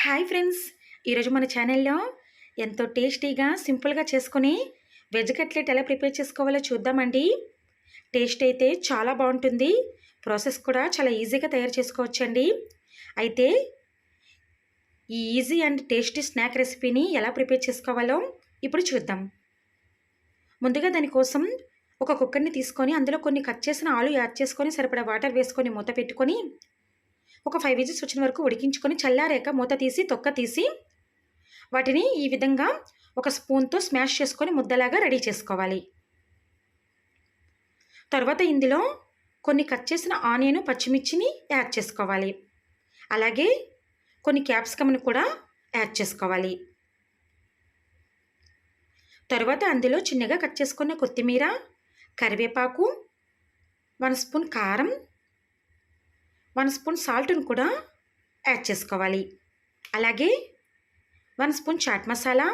Hi friends. ఈరోజు మన ఛానల్లో ఎంతో టేస్టీగా సింపుల్గా చేసుకుని వెజ్ కట్లెట్ ఎలా ప్రిపేర్ చేసుకోవాలో చూద్దామండి. టేస్ట్ అయితే చాలా బాగుంటుంది. ప్రాసెస్ కూడా చాలా ఈజీగా తయారు చేసుకోవచ్చండి. అయితే ఈ ఈజీ అండ్ టేస్టీ స్నాక్ రెసిపీని ఎలా ప్రిపేర్ చేసుకోవాలో ఇప్పుడు చూద్దాం. ముందుగా దానికోసం ఒక కుక్కర్ని తీసుకొని అందులో కొన్ని కట్ చేసిన ఆలు యాడ్ చేసుకొని సరిపడా వాటర్ వేసుకొని మూత పెట్టుకొని ఒక ఫైవ్ విజిల్స్ వచ్చిన వరకు ఉడికించుకొని చల్లారాక మూత తీసి తొక్క తీసి వాటిని ఈ విధంగా ఒక స్పూన్తో స్మాష్ చేసుకొని ముద్దలాగా రెడీ చేసుకోవాలి. తర్వాత ఇందులో కొన్ని కట్ చేసిన ఆనియన్ పచ్చిమిర్చిని యాడ్ చేసుకోవాలి. అలాగే కొన్ని క్యాప్సికమ్ని కూడా యాడ్ చేసుకోవాలి. తర్వాత అందులో చిన్నగా కట్ చేసుకున్న కొత్తిమీర కరివేపాకు వన్ స్పూన్ కారం వన్ స్పూన్ సాల్ట్ని కూడా యాడ్ చేసుకోవాలి. అలాగే one spoon chaat masala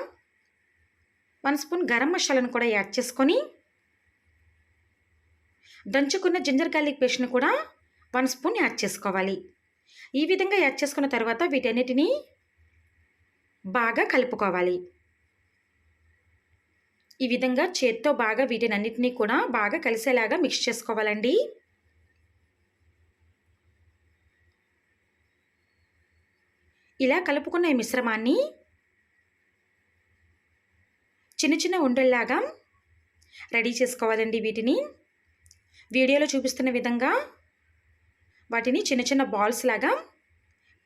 one spoon garam మసాలాను కూడా యాడ్ చేసుకొని దంచుకున్న జింజర్ గార్లిక్ పేస్ట్ని కూడా వన్ స్పూన్ యాడ్ చేసుకోవాలి. ఈ విధంగా యాడ్ చేసుకున్న తర్వాత వీటన్నిటిని బాగా కలుపుకోవాలి. ఈ విధంగా చేత్తో బాగా వీటిని అన్నిటినీ కూడా బాగా కలిసేలాగా మిక్స్ చేసుకోవాలండి. ఇలా కలుపుకున్న ఈ మిశ్రమాన్ని చిన్న చిన్న ఉండల్లాగా రెడీ చేసుకోవాలండి వీటిని. వీడియోలో చూపిస్తున్న విధంగా వాటిని చిన్న చిన్న బాల్స్ లాగా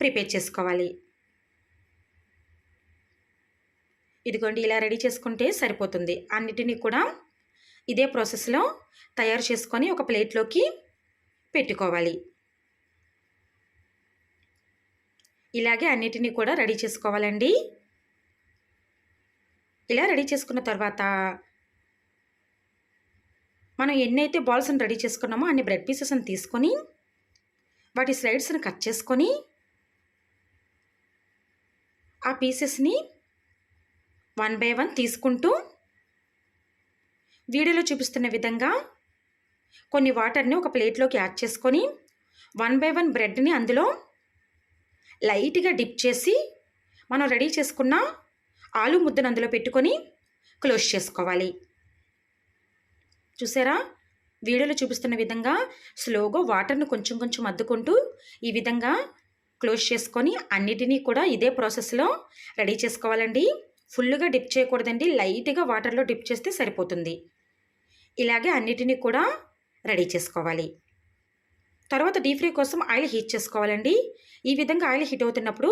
ప్రిపేర్ చేసుకోవాలి. ఇదిగోండి ఇలా రెడీ చేసుకుంటే సరిపోతుంది. అన్నిటినీ కూడా ఇదే ప్రాసెస్లో తయారు చేసుకొని ఒక ప్లేట్లోకి పెట్టుకోవాలి. ఇలాగే అన్నిటినీ కూడా రెడీ చేసుకోవాలండి. ఇలా రెడీ చేసుకున్న తర్వాత మనం ఎన్నైతే బాల్స్ని రెడీ చేసుకున్నామో అన్ని బ్రెడ్ పీసెస్ని తీసుకొని వాటి స్లైడ్స్ని కట్ చేసుకొని ఆ పీసెస్ని వన్ బై వన్ తీసుకుంటూ వీడియోలో చూపిస్తున్న విధంగా కొన్ని వాటర్ని ఒక ప్లేట్లోకి యాడ్ చేసుకొని వన్ బై వన్ బ్రెడ్ని అందులో లైట్గా డిప్ చేసి మనం రెడీ చేసుకున్న ఆలు ముద్దను అందులో పెట్టుకొని క్లోజ్ చేసుకోవాలి. చూసారా? వీడియోలో చూపిస్తున్న విధంగా స్లోగా వాటర్ను కొంచెం కొంచెం అద్దుకుంటూ ఈ విధంగా క్లోజ్ చేసుకొని అన్నిటినీ కూడా ఇదే ప్రాసెస్లో రెడీ చేసుకోవాలండి. ఫుల్గా డిప్ చేయకూడదండి. లైట్గా వాటర్లో డిప్ చేస్తే సరిపోతుంది. ఇలాగే అన్నిటినీ కూడా రెడీ చేసుకోవాలి. తర్వాత డీప్ ఫ్రై కోసం ఆయిల్ హీట్ చేసుకోవాలండి. ఈ విధంగా ఆయిల్ హీట్ అవుతున్నప్పుడు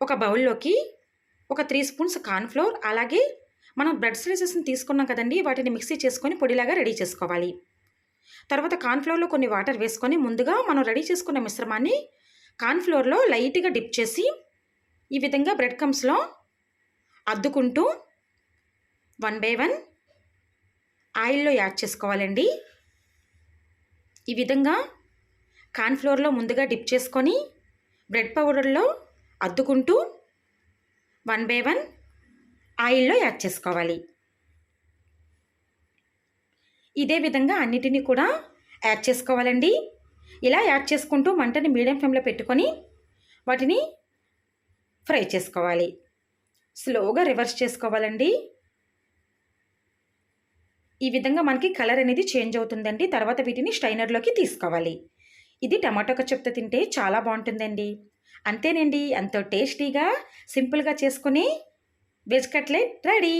ఒక బౌల్లోకి ఒక త్రీ స్పూన్స్ కార్న్ఫ్లోర్ అలాగే మనం బ్రెడ్ స్లైసెస్ని తీసుకున్నాం కదండి వాటిని మిక్సీ చేసుకొని పొడిలాగా రెడీ చేసుకోవాలి. తర్వాత కార్న్ఫ్లోర్లో కొన్ని వాటర్ వేసుకొని ముందుగా మనం రెడీ చేసుకున్న మిశ్రమాన్ని కార్న్ఫ్లోర్లో లైట్గా డిప్ చేసి ఈ విధంగా బ్రెడ్ కమ్స్లో అద్దుకుంటూ వన్ బై వన్ ఆయిల్లో యాడ్ చేసుకోవాలండి. ఈ విధంగా కార్న్ఫ్లోర్లో ముందుగా డిప్ చేసుకొని బ్రెడ్ పౌడర్లో అద్దుకుంటూ వన్ బై వన్ ఆయిల్లో యాడ్ చేసుకోవాలి. ఇదే విధంగా అన్నిటినీ కూడా యాడ్ చేసుకోవాలండి. ఇలా యాడ్ చేసుకుంటూ మంటని మీడియం ఫ్లేమ్లో పెట్టుకొని వాటిని ఫ్రై చేసుకోవాలి. స్లోగా రివర్స్ చేసుకోవాలండి. ఈ విధంగా మనకి కలర్ అనేది చేంజ్ అవుతుందండి. తర్వాత వీటిని స్టైనర్లోకి తీసుకోవాలి. ఇది టమాటో కచ్చప్తో తింటే చాలా బాగుంటుందండి. అంతేనండి ఎంతో టేస్టీగా సింపుల్గా చేసుకుని వెజ్ కట్లెట్ రెడీ.